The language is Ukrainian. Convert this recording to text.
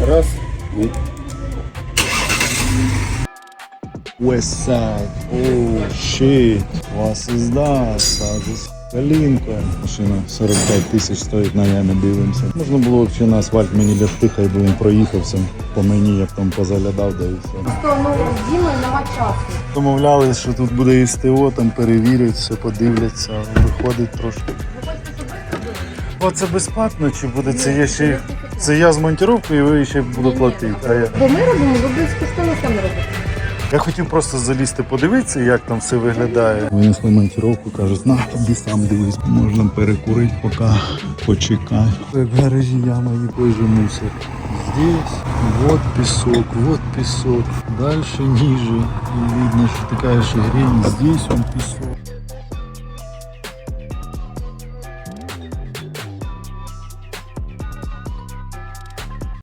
Раз. І Westside. Оу, щит. Вас із that. Даже Калінка. Машина 45 тисяч стоїть, на я не дивимося. Можна було взагалі на асфальт мені лягти, хай би він проїхався по мені, як там позаглядав, да і все. Ну, часу. Домовлялись, що тут буде СТО, там перевірять, все подивляться, виходить трошки. Ви хочете, щоб ви робили? Безплатно чи буде це я ще це я з монтіровкою і ви ще буду платити. А я. Бо ми робимо, ви безкоштовно самі робите. Я хотів просто залізти, подивитися, як там все виглядає. Винесли монтіровку, кажуть, на тобі сам дивись. Можна перекурити, поки почекай. В гаражі яма який же мусор. Здесь вот песок, вот песок. Дальше ниже. И видно, что такая же грень. Здесь он песок.